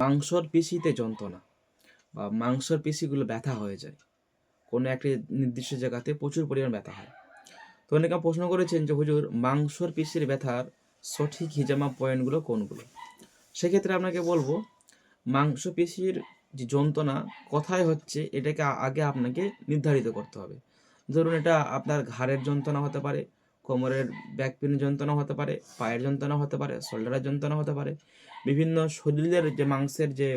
মাংসর পেশিতে যন্ত্রণা বা মাংসর পেশিগুলো ব্যথা হয়ে যায়। কোনো একটি নির্দিষ্ট জায়গাতে প্রচুর পরিমাণ ব্যথা হয়। তো অনেকে প্রশ্ন করেছেন যে, হুজুর, মাংসর পেশির ব্যথার সঠিক হিজামা পয়েন্টগুলো কোনগুলো? সেক্ষেত্রে আপনাকে বলব, মাংস পেশির যে যন্ত্রণা কোথায় হচ্ছে এটাকে আগে আপনাকে নির্ধারিত করতে হবে। ধরুন এটা আপনার ঘাড়ের যন্ত্রণা হতে পারে কোমরের ব্যাক পেনের যন্ত্রণা হতে পারে, পায়ের যন্ত্রণা হতে পারে শোল্ডারের যন্ত্রণা হতে পারে। বিভিন্ন শরীরের যে মাংসের যে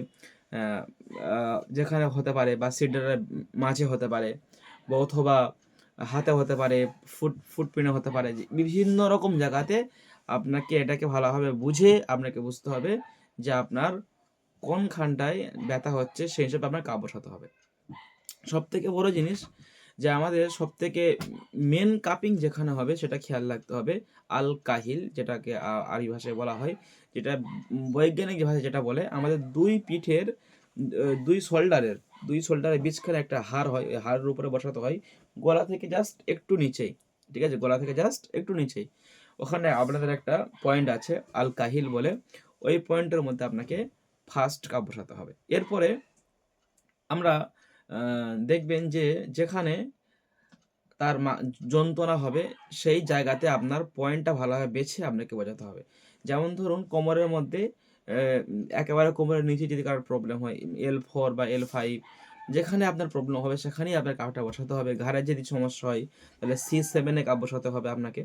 যেখানে হতে পারে বা সিডারের মাঝে হতে পারে বা অথবা হাতে হতে পারে ফুট ফুটপিনে হতে পারে বিভিন্ন রকম জায়গাতে আপনাকে এটাকে ভালোভাবে বুঝে আপনাকে বুঝতে হবে যে আপনার কোনখানটায় ব্যথা হচ্ছে, সেই হিসাবে আপনার কাপ বসাতে হবে। সব থেকে বড় জিনিস যে আমাদের সব থেকে মেন কাপিং যেখানে হবে সেটা খেয়াল রাখতে হবে আল কাহিল যেটাকে আরবি ভাষায় বলা হয়, যেটা বৈজ্ঞানিক ভাষায় যেটা বলে, আমাদের দুই পিঠের দুই শোল্ডারের দুই শোল্ডারের বিচখানে একটা হার হয় হাড়ের উপরে বসাতে হয় গলা থেকে জাস্ট একটু নিচেই, ঠিক আছে? গলা থেকে জাস্ট একটু নিচেই। ওখানে আপনাদের একটা পয়েন্ট আছে আল কাহিল বলে, ওই পয়েন্টের মধ্যে আপনাকে ফার্স্ট কাপ বসাতে হবে। এরপরে আমরা দেখবেন যে যেখানে তার যন্ত্রণা হবে, সেই জায়গাতে আপনার পয়েন্টটা ভালোভাবে বেছে আপনাকে বোঝাতে হবে। যেমন ধরুন, কোমরের মধ্যে একেবারে কোমরের নিচে যদি কারোর প্রবলেম হয় এল ফোর বা এল ফাইভ যেখানে আপনার প্রবলেম হবে, সেখানেই আপনার কাপটা বসাতে হবে। ঘাড়ের যদি সমস্যা হয়, তাহলে সি সেভেনে কাপ বসাতে হবে আপনাকে।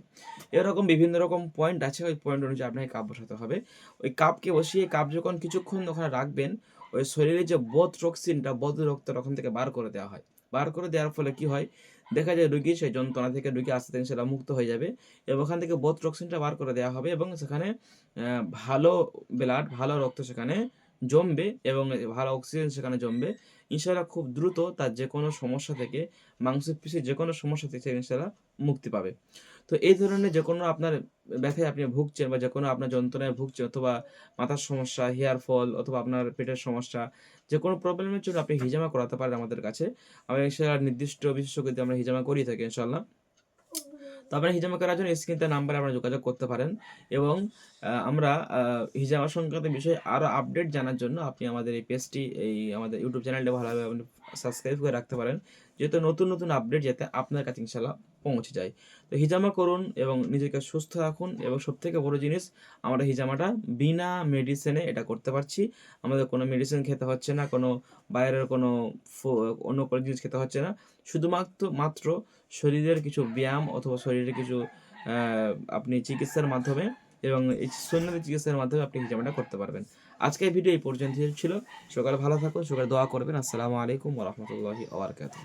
এরকম বিভিন্ন রকম পয়েন্ট আছে, ওই পয়েন্ট অনুযায়ী আপনাকে কাপ বসাতে হবে। ওই কাপকে বসিয়ে, কাপ যখন কিছুক্ষণ ওখানে রাখবেন, ওই শরীরে যে বোধ টক্সিনটা বোধ রক্ত ওখান থেকে বার করে দেওয়া হয়। বার করে দেওয়ার ফলে কি হয়, দেখা যায় রুগী, সেই যন্ত্রণা থেকে রুগী আস্তে আস্তে সেটা মুক্ত হয়ে যাবে এবং ওখান থেকে বোধ টক্সিনটা বার করে দেওয়া হবে এবং সেখানে ভালো ব্লাড ভালো রক্ত সেখানে জমবে এবং ভালো অক্সিজেন সেখানে জমবে। ইনশাল্লাহ খুব দ্রুত তার যে কোনো সমস্যা থেকে মাংসপেশির যে কোনো সমস্যা থেকে ইনশাল্লাহ মুক্তি পাবে। তো এই ধরনের যে কোনো আপনার ব্যথায় আপনি ভুগছেন বা যে কোনো আপনার যন্ত্রণায় ভুগছেন অথবা মাথার সমস্যা হেয়ার ফল অথবা আপনার পেটের সমস্যা, যে কোনো প্রবলেমের জন্য আপনি হিজামা করাতে পারেন আমাদের কাছে। আমরা ইনশাল্লাহ নির্দিষ্ট বিশেষজ্ঞ আমরা হিজামা করিয়ে থাকি ইনশাল্লাহ তো আপনারা হিজামা করার জন্য স্ক্রিনতে নাম্বারে আপনারা যোগাযোগ করতে পারেন এবং আমরা হিজামা সংক্রান্ত বিষয়ে আরও আপডেট জানার জন্য আপনি আমাদের এই পেজটি এই আমাদের ইউটিউব চ্যানেলটা ভালোভাবে আপনি সাবস্ক্রাইব করে রাখতে পারেন, যেহেতু নতুন নতুন আপডেট যাতে আপনার কাছে ইনশাল্লাহ পৌঁছে যায়। তো হিজামা করুন এবং নিজেকে সুস্থ রাখুন এবং সবথেকে বড় জিনিস, আমরা হিজামাটা বিনা মেডিসিনে এটা করতে পারছি। আমাদের কোনো মেডিসিন খেতে হচ্ছে না, কোনো বাইরের কোনো অন্য কোনো জিনিস খেতে হচ্ছে না। শুধুমাত্র, মাত্র শরীরের কিছু ব্যায়াম অথবা শরীরের কিছু আপনি চিকিৎসার মাধ্যমে এবং এই সুন্নতি চিকিৎসার মাধ্যমে আপনি হিজামাটা করতে পারবেন। আজকের ভিডিও এই পর্যন্ত ছিল। সকাল ভালো থাকুন, সকাল দোয়া করবেন। আসসালামু আলাইকুম ওরহমতুল্লাহি ওবরাকাতুহ